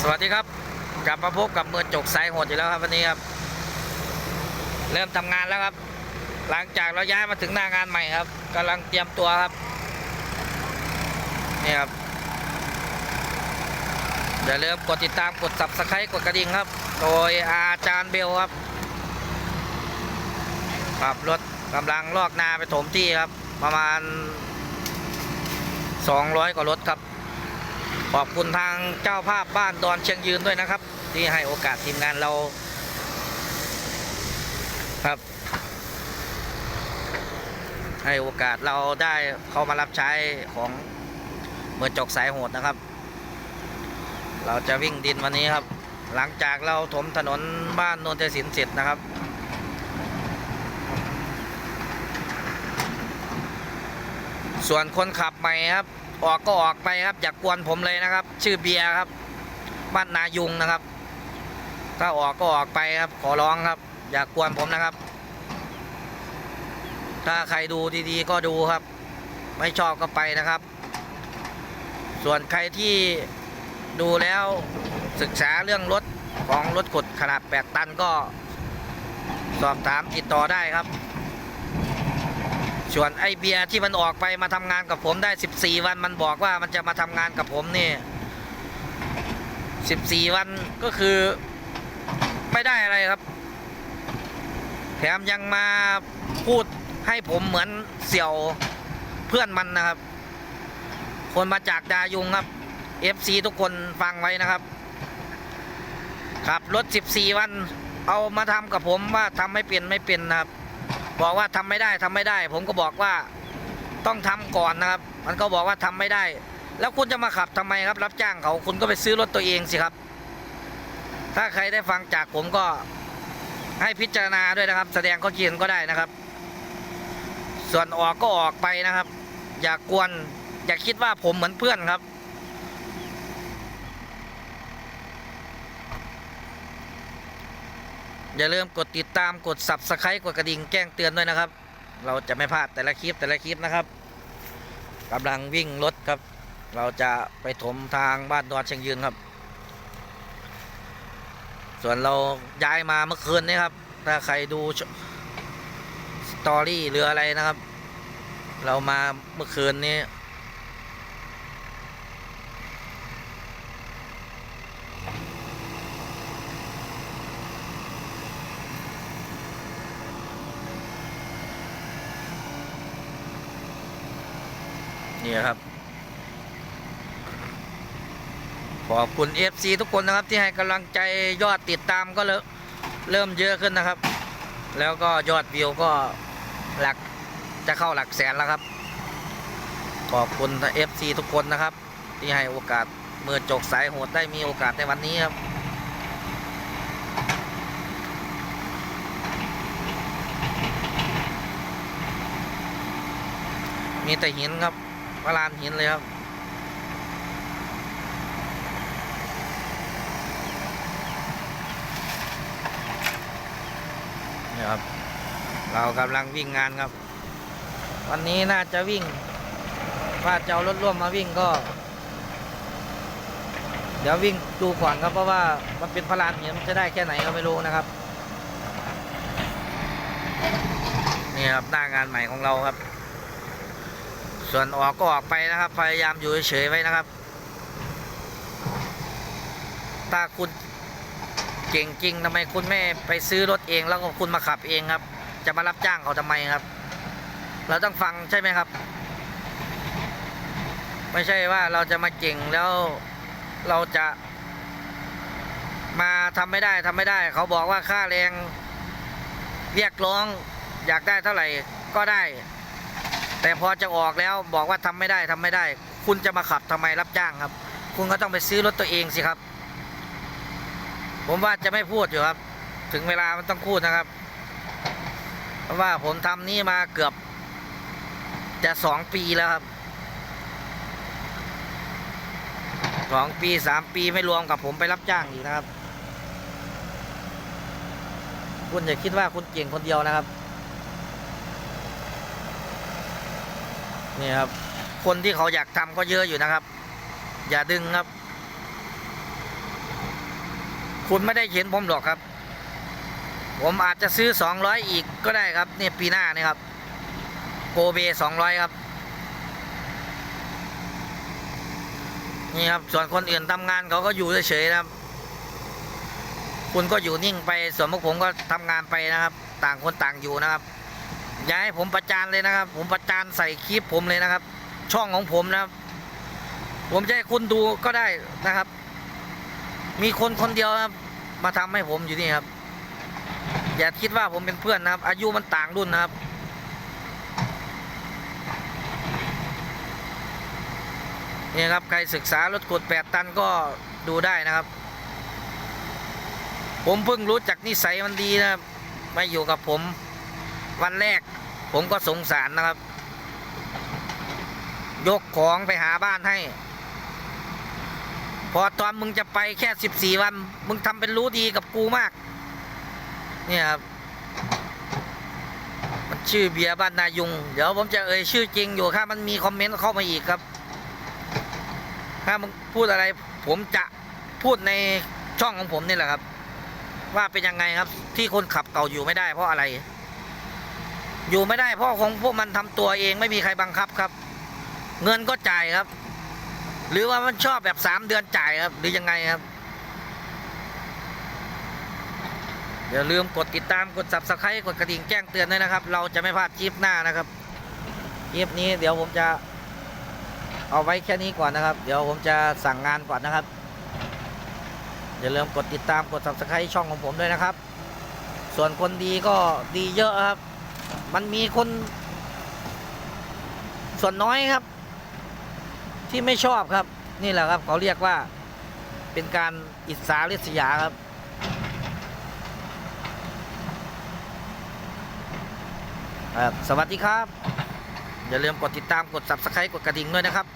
สวัสดีครับ กลับมาพบกับมือจกสายโหดอยู่แล้วครับวันนี้ครับ เริ่มทำงานแล้วครับ หลังจากเราย้ายมาถึงหน้างานใหม่ครับกำลังเตรียมตัวครับนี่ครับอย่าลืมกดติดตามกด subscribe กดกระดิ่งครับ โดยอาจารย์เบลครับขับรถกำลังลอกนาไปถมที่ครับ ประมาณ 200 กว่ารถครับ ขอบคุณทางเจ้าภาพบ้านดอนเชียงยืนด้วยนะครับ ที่ให้โอกาสทีมงานเราครับ ให้โอกาสเราได้เข้ามารับใช้ของเมือจกสายโหดนะครับ เราจะวิ่งดินวันนี้ครับ หลังจากเราถมถนนบ้านโนนเทศินเสร็จนะครับส่วนคนขับใหม่ครับ ออกก็ออกไปครับ อย่ากกวนผมเลยนะครับ ชื่อเบียร์ครับ บ้านนายุงนะครับ ถ้าออกก็ออกไปครับ ขอร้องครับ อย่ากกวนผมนะครับ ถ้าใครดูดีๆก็ดูครับ ไม่ชอบก็ไปนะครับ ส่วนใครที่ดูแล้วศึกษาเรื่องรถของรถขดขนาด 8 ตันก็ สอบถามติดต่อได้ครับ ส่วนไอเบียที่มันออกไปมาทำงานกับผมได้ 14 วันมันบอกว่ามันจะมาทำงานกับผมนี่ 14 วันก็คือ ไม่ได้อะไรครับ แถมยังมาพูดให้ผมเหมือนเสี่ยวเพื่อนมันนะครับ คนมาจากดายุงครับ FC ทุกคนฟังไว้นะครับขับรถ 14 วัน เอามาทำกับผมว่าทำไม่เป็นไม่เป็นนะครับ บอกว่าทำไม่ได้ทำไม่ได้ ผมก็บอกว่าต้องทำก่อนนะครับ มันก็บอกว่าทำไม่ได้ แล้วคุณจะมาขับทำไมครับ รับจ้างเขาคุณก็ไปซื้อรถตัวเองสิครับ ถ้าใครได้ฟังจากผมก็ให้พิจารณาด้วยนะครับ แสดงข้อคิดเห็นก็ได้นะครับ ส่วนออกก็ออกไปนะครับ อย่ากวนอย่าคิดว่าผมเหมือนเพื่อนครับ อย่าลืมกดติดตามกด subscribe กดกระดิ่งแจ้งเตือนด้วยนะครับ เราจะไม่พลาดแต่ละคลิปแต่ละคลิปนะครับกำลังวิ่งรถครับ เราจะไปถมทางบ้านดอนเชียงยืนครับ ส่วนเราย้ายมาเมื่อคืนนี้ครับ ถ้าใครดูสตอรี่หรืออะไรนะครับ เรามาเมื่อคืนนี้ นี่ครับ ขอบคุณ FC ทุกคนนะครับที่ให้กำลังใจยอดติดตามก็เริ่มเริ่มเยอะขึ้นนะครับ แล้วก็ยอดวิวก็หลักจะเข้าหลักแสนแล้วครับ ขอบคุณ FC ทุกคนนะครับ ที่ให้โอกาสมือจกสายโหดได้มีโอกาสในวันนี้ครับมีแต่หินครับ พลานหินเลยครับนี่ครับ เรากำลังวิ่งงานครับ วันนี้น่าจะวิ่งว่าจะเอารถร่วมมาวิ่งก็ เดี๋ยววิ่งดูก่อนครับเพราะว่ามันเป็นพลานหินจะได้แค่ไหนก็ไม่รู้นะครับนี่ครับหน้างานใหม่ของเราครับ ส่วนออกก็ออกไปนะครับ พยายามอยู่เฉยๆไว้นะครับ ถ้าคุณเก่งจริงทำไมคุณไม่ไปซื้อรถเองแล้วก็คุณมาขับเองครับ จะมารับจ้างเขาทำไมครับ เราต้องฟังใช่ไหมครับ ไม่ใช่ว่าเราจะมาเก่งแล้วเราจะ มาทำไม่ได้ทำไม่ได้ เขาบอกว่าค่าแรงเรียกร้องอยากได้เท่าไหร่ก็ได้ แต่พอจะออกแล้วบอกว่าทำไม่ได้ทำไม่ได้ คุณจะมาขับทำไมรับจ้างครับ คุณก็ต้องไปซื้อรถตัวเองสิครับ ผมว่าจะไม่พูดอยู่ครับ ถึงเวลามันต้องพูดนะครับ เพราะว่าผมทำนี่มาเกือบ จะสองปีแล้วครับสองปีสามปีไม่รวมกับผมไปรับจ้างอีกนะครับ คุณอย่าคิดว่าคุณเก่งคนเดียวนะครับ นี่ครับ คนที่เขาอยากทำก็เยอะอยู่นะครับ อย่าดึงครับ คุณไม่ได้เห็นผมหรอกครับ ผมอาจจะซื้อสองร้อยอีกก็ได้ครับเนี่ยปีหน้านี่ครับโกเบสองร้อยครับ นี่ครับ ส่วนคนอื่นทำงานเขาก็อยู่เฉยๆนะครับคุณก็อยู่นิ่งไป ส่วนพวกผมก็ทำงานไปนะครับ ต่างคนต่างอยู่นะครับ อย่าให้ผมประจานเลยนะครับ ผมประจานใส่คลิปผมเลยนะครับ ช่องของผมนะครับ ผมจะให้คุณดูก็ได้นะครับ มีคนคนเดียวครับ มาทำให้ผมอยู่นี่ครับ อย่าคิดว่าผมเป็นเพื่อนนะครับ อายุมันต่างรุ่นนะครับนี่ครับใครศึกษารถกดแปดตันก็ดูได้นะครับ ผมเพิ่งรู้จักนิสัยมันดีนะครับมาอยู่กับผม วันแรกผมก็สงสารนะครับ ยกของไปหาบ้านให้ พอตอนมึงจะไปแค่สิบสี่วัน มึงทำเป็นรู้ดีกับกูมาก เนี่ยครับ มันชื่อเบียร์บ้านนายุง เดี๋ยวผมจะเอ่ยชื่อจริงอยู่ถ้ามันมีคอมเมนต์เข้ามาอีกครับ ถ้ามึงพูดอะไร ผมจะพูดในช่องของผมนี่แหละครับ ว่าเป็นยังไงครับที่คนขับเก่าอยู่ไม่ได้เพราะอะไร อยู่ไม่ได้เพราะของพวกมันทำตัวเองไม่มีใครบังคับครับ เงินก็จ่ายครับ หรือว่ามันชอบแบบสามเดือนจ่ายครับ หรือยังไงครับอย่าลืมกดติดตามกด subscribe กดกระดิ่งแจ้งเตือนด้วยนะครับ เราจะไม่พลาดคลิปหน้านะครับคลิปนี้เดี๋ยวผมจะเอาไว้แค่นี้ก่อนนะครับ เดี๋ยวผมจะสั่งงานก่อนนะครับอย่าลืมกดติดตามกด subscribe ช่องของผมด้วยนะครับ ส่วนคนดีก็ดีเยอะครับ มันมีคน ส่วนน้อยครับ ที่ไม่ชอบครับ นี่แหละครับ เขาเรียกว่าเป็นการอิจฉาริษยาครับครับ สวัสดีครับ อย่าลืมกดติดตามกด subscribe กดกระดิ่งด้วยนะครับ